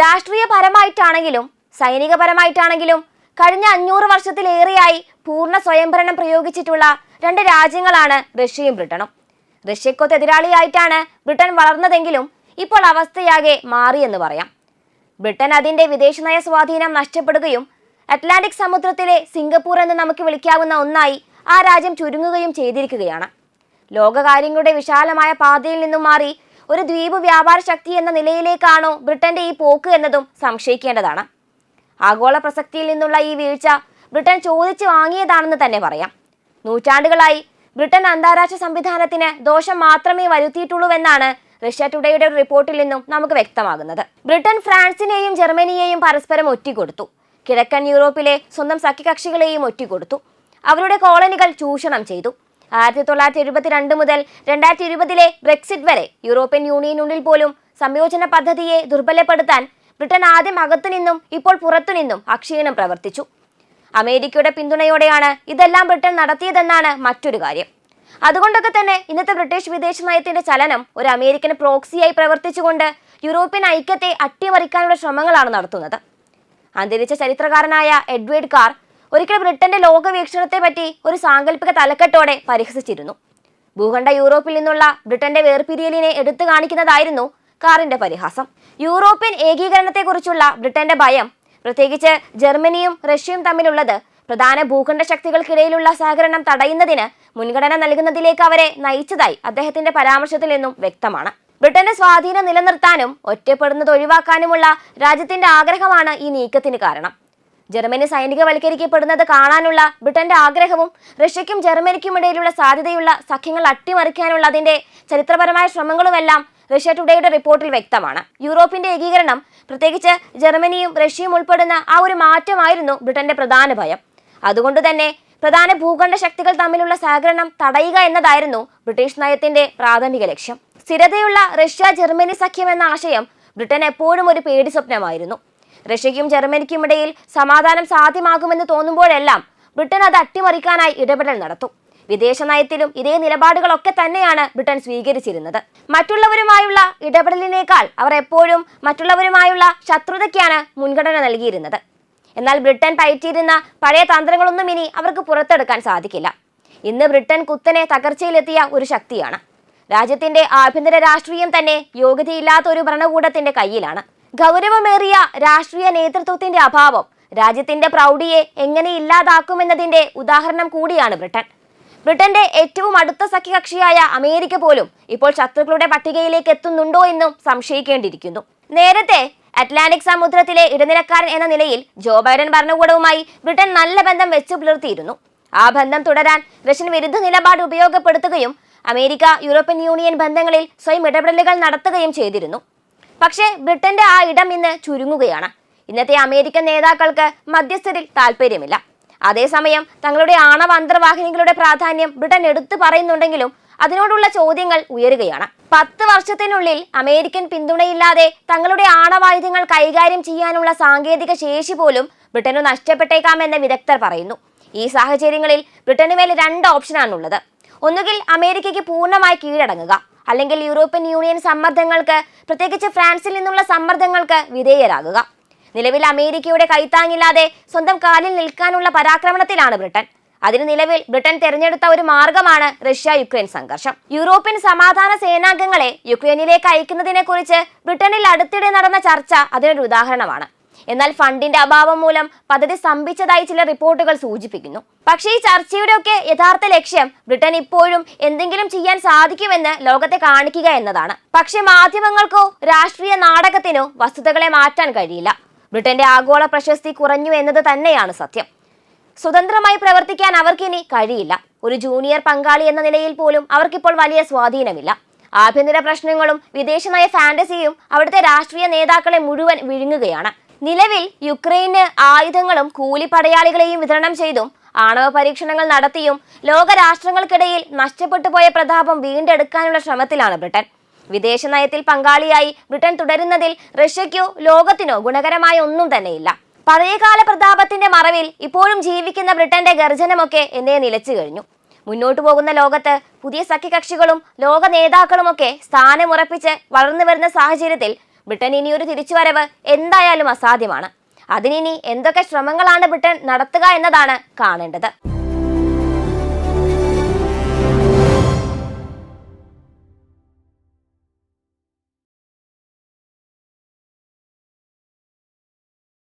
രാഷ്ട്രീയപരമായിട്ടാണെങ്കിലും സൈനികപരമായിട്ടാണെങ്കിലും കഴിഞ്ഞ അഞ്ഞൂറ് വർഷത്തിലേറെയായി പൂർണ സ്വയംഭരണം പ്രയോഗിച്ചിട്ടുള്ള രണ്ട് രാജ്യങ്ങളാണ് റഷ്യയും ബ്രിട്ടനും റഷ്യക്കൊത്ത് എതിരാളിയായിട്ടാണ് ബ്രിട്ടൻ വളർന്നതെങ്കിലും ഇപ്പോൾ അവസ്ഥയാകെ മാറിയെന്ന് പറയാം. ബ്രിട്ടൻ അതിന്റെ വിദേശനയ സ്വാധീനം നഷ്ടപ്പെടുകയും അറ്റ്ലാന്റിക് സമുദ്രത്തിലെ സിംഗപ്പൂർ എന്ന് നമുക്ക് വിളിക്കാവുന്ന ഒന്നായി ആ രാജ്യം ചുരുങ്ങുകയും ചെയ്തിരിക്കുകയാണ്. ലോകകാര്യങ്ങളുടെ വിശാലമായ പാതയിൽ നിന്നും മാറി ഒരു ദ്വീപ് വ്യാപാര ശക്തി എന്ന നിലയിലേക്കാണോ ബ്രിട്ടന്റെ ഈ പോക്ക് എന്നതും സംശയിക്കേണ്ടതാണ്. ആഗോള പ്രസക്തിയിൽ നിന്നുള്ള ഈ വീഴ്ച ബ്രിട്ടൻ ചോദിച്ചു വാങ്ങിയതാണെന്ന് തന്നെ പറയാം. നൂറ്റാണ്ടുകളായി ബ്രിട്ടൻ അന്താരാഷ്ട്ര സംവിധാനത്തിന് ദോഷം മാത്രമേ വരുത്തിയിട്ടുള്ളൂവെന്നാണ് റഷ്യ ടുഡേയുടെ ഒരു റിപ്പോർട്ടിൽ നിന്നും നമുക്ക് വ്യക്തമാകുന്നത്. ബ്രിട്ടൻ ഫ്രാൻസിനെയും ജർമ്മനിയെയും പരസ്പരം ഒറ്റിക്കൊടുത്തു. കിഴക്കൻ യൂറോപ്പിലെ സ്വന്തം സഖ്യകക്ഷികളെയും ഒറ്റിക്കൊടുത്തു. അവരുടെ കോളനികൾ ചൂഷണം ചെയ്തു. ആയിരത്തി തൊള്ളായിരത്തി എഴുപത്തിരണ്ട് മുതൽ രണ്ടായിരത്തി ഇരുപതിലെ ബ്രെക്സിറ്റ് വരെ യൂറോപ്യൻ യൂണിയനുള്ളിൽ പോലും സംയോജന പദ്ധതിയെ ദുർബലപ്പെടുത്താൻ ബ്രിട്ടൻ ആദ്യം അകത്തുനിന്നും ഇപ്പോൾ പുറത്തുനിന്നും അക്ഷീണം പ്രവർത്തിച്ചു. അമേരിക്കയുടെ പിന്തുണയോടെയാണ് ഇതെല്ലാം ബ്രിട്ടൻ നടത്തിയതെന്നാണ് മറ്റൊരു കാര്യം. അതുകൊണ്ടൊക്കെ തന്നെ ഇന്നത്തെ ബ്രിട്ടീഷ് വിദേശ നയത്തിന്റെ ചലനം ഒരു അമേരിക്കൻ പ്രോക്സിയായി പ്രവർത്തിച്ചുകൊണ്ട് യൂറോപ്യൻ ഐക്യത്തെ അട്ടിമറിക്കാനുള്ള ശ്രമങ്ങളാണ് നടത്തുന്നത്. അന്തരിച്ച ചരിത്രകാരനായ എഡ്വേർഡ് കാർ ഒരിക്കൽ ബ്രിട്ടന്റെ ലോകവീക്ഷണത്തെ പറ്റി ഒരു സാങ്കല്പിക തലക്കെട്ടോടെ പരിഹസിച്ചിരുന്നു. ഭൂഖണ്ഡ യൂറോപ്പിൽ നിന്നുള്ള ബ്രിട്ടന്റെ വേർപിരിയലിനെ എടുത്തു കാണിക്കുന്നതായിരുന്നു കാറിന്റെ പരിഹാസം. യൂറോപ്യൻ ഏകീകരണത്തെക്കുറിച്ചുള്ള ബ്രിട്ടന്റെ ഭയം പ്രത്യേകിച്ച് ജർമ്മനിയും റഷ്യയും തമ്മിലുള്ളത് പ്രധാന ഭൂഖണ്ഡ ശക്തികൾക്കിടയിലുള്ള സഹകരണം തടയുന്നതിന് മുൻഗണന നൽകുന്നതിലേക്ക് അവരെ നയിച്ചതായി അദ്ദേഹത്തിന്റെ പരാമർശത്തിൽ നിന്നും വ്യക്തമാണ്. ബ്രിട്ടന്റെ സ്വാധീനം നിലനിർത്താനും ഒറ്റപ്പെടുന്നത് ഒഴിവാക്കാനുമുള്ള രാജ്യത്തിന്റെ ആഗ്രഹമാണ് ഈ നീക്കത്തിന് കാരണം. ജർമ്മനി സൈനികവൽക്കരിക്കപ്പെടുന്നത് കാണാനുള്ള ബ്രിട്ടന്റെ ആഗ്രഹവും റഷ്യയ്ക്കും ജർമ്മനിക്കും ഇടയിലുള്ള സാധ്യതയുള്ള സഖ്യങ്ങൾ അട്ടിമറിക്കാനുള്ള അതിന്റെ ചരിത്രപരമായ ശ്രമങ്ങളുമെല്ലാം റഷ്യ ടുഡേയുടെ റിപ്പോർട്ടിൽ വ്യക്തമാണ്. യൂറോപ്പിന്റെ ഏകീകരണം പ്രത്യേകിച്ച് ജർമ്മനിയും റഷ്യയും ഉൾപ്പെടുന്ന ആ ഒരു മാറ്റമായിരുന്നു ബ്രിട്ടന്റെ പ്രധാന ഭയം. അതുകൊണ്ട് തന്നെ പ്രധാന ഭൂഖണ്ഡ ശക്തികൾ തമ്മിലുള്ള സഹകരണം തടയുക എന്നതായിരുന്നു ബ്രിട്ടീഷ് നയത്തിന്റെ പ്രാഥമിക ലക്ഷ്യം. സ്ഥിരതയുള്ള റഷ്യ ജർമ്മനി സഖ്യം എന്ന ആശയം ബ്രിട്ടൻ എപ്പോഴും ഒരു പേടി സ്വപ്നമായിരുന്നു റഷ്യയ്ക്കും ജർമ്മനിക്കും ഇടയിൽ സമാധാനം സാധ്യമാകുമെന്ന് തോന്നുമ്പോഴെല്ലാം ബ്രിട്ടൻ അത് അട്ടിമറിക്കാനായി ഇടപെടൽ നടത്തും. വിദേശ നയത്തിലും ഇതേ നിലപാടുകളൊക്കെ തന്നെയാണ് ബ്രിട്ടൻ സ്വീകരിച്ചിരുന്നത്. മറ്റുള്ളവരുമായുള്ള ഇടപെടലിനേക്കാൾ അവർ എപ്പോഴും മറ്റുള്ളവരുമായുള്ള ശത്രുതയ്ക്കാണ് മുൻഗണന നൽകിയിരുന്നത്. എന്നാൽ ബ്രിട്ടൻ പയറ്റിയിരുന്ന പഴയ തന്ത്രങ്ങളൊന്നും ഇനി അവർക്ക് പുറത്തെടുക്കാൻ സാധിക്കില്ല. ഇന്ന് ബ്രിട്ടൻ കുത്തനെ തകർച്ചയിലെത്തിയ ഒരു ശക്തിയാണ്. രാജ്യത്തിന്റെ ആഭ്യന്തര രാഷ്ട്രീയം തന്നെ യോഗ്യതയില്ലാത്ത ഒരു ഭരണകൂടത്തിന്റെ കയ്യിലാണ്. ഗൗരവമേറിയ രാഷ്ട്രീയ നേതൃത്വത്തിന്റെ അഭാവം. രാജ്യത്തിന്റെ പ്രൗഢിയെ എങ്ങനെ ഇല്ലാതാക്കുമെന്നതിന്റെ ഉദാഹരണം കൂടിയാണ് ബ്രിട്ടൻ. ബ്രിട്ടന്റെ ഏറ്റവും അടുത്ത സഖ്യകക്ഷിയായ അമേരിക്ക പോലും ഇപ്പോൾ ശത്രുക്കളുടെ പട്ടികയിലേക്ക് എത്തുന്നുണ്ടോ എന്നും സംശയിക്കേണ്ടിയിരിക്കുന്നു. നേരത്തെ അറ്റ്ലാന്റിക് സമുദ്രത്തിലെ ഇടനിലക്കാരൻ എന്ന നിലയിൽ ജോ ബൈഡൻ ഭരണകൂടവുമായി ബ്രിട്ടൻ നല്ല ബന്ധം വെച്ചു പുലർത്തിയിരുന്നു. ആ ബന്ധം തുടരാൻ റഷ്യൻ വിരുദ്ധ നിലപാട് ഉപയോഗപ്പെടുത്തുകയും അമേരിക്ക യൂറോപ്യൻ യൂണിയൻ ബന്ധങ്ങളിൽ സ്വയം ഇടപെടലുകൾ നടത്തുകയും ചെയ്തിരുന്നു. പക്ഷേ ബ്രിട്ടന്റെ ആ ഇടം ഇന്ന് ചുരുങ്ങുകയാണ്. ഇന്നത്തെ അമേരിക്കൻ നേതാക്കൾക്ക് മധ്യസ്ഥരിൽ താല്പര്യമില്ല. അതേസമയം തങ്ങളുടെ ആണവ അന്തർവാഹിനികളുടെ പ്രാധാന്യം ബ്രിട്ടൻ എടുത്തു പറയുന്നുണ്ടെങ്കിലും അതിനോടുള്ള ചോദ്യങ്ങൾ ഉയരുകയാണ്. പത്ത് വർഷത്തിനുള്ളിൽ അമേരിക്കൻ പിന്തുണയില്ലാതെ തങ്ങളുടെ ആണവായുധങ്ങൾ കൈകാര്യം ചെയ്യാനുള്ള സാങ്കേതിക ശേഷി പോലും ബ്രിട്ടന് നഷ്ടപ്പെട്ടേക്കാമെന്ന് വിദഗ്ധർ പറയുന്നു. ഈ സാഹചര്യങ്ങളിൽ ബ്രിട്ടന് മേൽ രണ്ട് ഓപ്ഷനാണുള്ളത്. ഒന്നുകിൽ അമേരിക്കയ്ക്ക് പൂർണമായി കീഴടങ്ങുക. അല്ലെങ്കിൽ യൂറോപ്യൻ യൂണിയൻ സമ്മർദ്ദങ്ങൾക്ക് പ്രത്യേകിച്ച് ഫ്രാൻസിൽ നിന്നുള്ള സമ്മർദ്ദങ്ങൾക്ക് വിധേയരാകുക. നിലവിൽ അമേരിക്കയുടെ കൈത്താങ്ങില്ലാതെ സ്വന്തം കാലിൽ നിൽക്കാനുള്ള പരാക്രമണത്തിലാണ് ബ്രിട്ടൻ. അതിന് നിലവിൽ ബ്രിട്ടൻ തെരഞ്ഞെടുത്ത ഒരു മാർഗമാണ് റഷ്യ യുക്രൈൻ സംഘർഷം. യൂറോപ്യൻ സമാധാന സേനാംഗങ്ങളെ യുക്രൈനിലേക്ക് അയക്കുന്നതിനെക്കുറിച്ച് ബ്രിട്ടനിൽ അടുത്തിടെ നടന്ന ചർച്ച അതിനൊരു ഉദാഹരണമാണ്. എന്നാൽ ഫണ്ടിന്റെ അഭാവം മൂലം പദ്ധതി സ്തംഭിച്ചതായി ചില റിപ്പോർട്ടുകൾ സൂചിപ്പിക്കുന്നു. പക്ഷേ ഈ ചർച്ചയുടെ ഒക്കെ യഥാർത്ഥ ലക്ഷ്യം ബ്രിട്ടൻ ഇപ്പോഴും എന്തെങ്കിലും ചെയ്യാൻ സാധിക്കുമെന്ന് ലോകത്തെ കാണിക്കുക എന്നതാണ്. പക്ഷേ മാധ്യമങ്ങൾക്കോ രാഷ്ട്രീയ നാടകത്തിനോ വസ്തുതകളെ മാറ്റാൻ കഴിയില്ല. ബ്രിട്ടന്റെ ആഗോള പ്രശസ്തി കുറഞ്ഞു എന്നത് തന്നെയാണ് സത്യം. സ്വതന്ത്രമായി പ്രവർത്തിക്കാൻ അവർക്കിനി കഴിയില്ല. ഒരു ജൂനിയർ പങ്കാളി എന്ന നിലയിൽ പോലും അവർക്കിപ്പോൾ വലിയ സ്വാധീനമില്ല. ആഭ്യന്തര പ്രശ്നങ്ങളും വിദേശനയ ഫാന്റസിയും അവിടുത്തെ രാഷ്ട്രീയ നേതാക്കളെ മുഴുവൻ വിഴുങ്ങുകയാണ്. നിലവിൽ യുക്രൈന് ആയുധങ്ങളും കൂലിപ്പടയാളികളെയും വിതരണം ചെയ്തും ആണവ പരീക്ഷണങ്ങൾ നടത്തിയും ലോക രാഷ്ട്രങ്ങൾക്കിടയിൽ നഷ്ടപ്പെട്ടു പോയ പ്രതാപം വീണ്ടെടുക്കാനുള്ള ശ്രമത്തിലാണ് ബ്രിട്ടൻ. വിദേശ നയത്തിൽ പങ്കാളിയായി ബ്രിട്ടൻ തുടരുന്നതിൽ റഷ്യയ്ക്കോ ലോകത്തിനോ ഗുണകരമായ ഒന്നും തന്നെയില്ല. പഴയകാല പ്രതാപത്തിന്റെ മറവിൽ ഇപ്പോഴും ജീവിക്കുന്ന ബ്രിട്ടന്റെ ഗർജനമൊക്കെ എന്നെ നിലച്ചു കഴിഞ്ഞു. മുന്നോട്ടു പോകുന്ന ലോകത്ത് പുതിയ സഖ്യകക്ഷികളും ലോക നേതാക്കളുമൊക്കെ സ്ഥാനമുറപ്പിച്ച് വളർന്നു വരുന്ന സാഹചര്യത്തിൽ ബ്രിട്ടൻ ഇനി ഒരു തിരിച്ചുവരവ് എന്തായാലും അസാധ്യമാണ്. അതിനിനി എന്തൊക്കെ ശ്രമങ്ങളാണ് ബ്രിട്ടൻ നടത്തുക എന്നതാണ് കാണേണ്ടത്.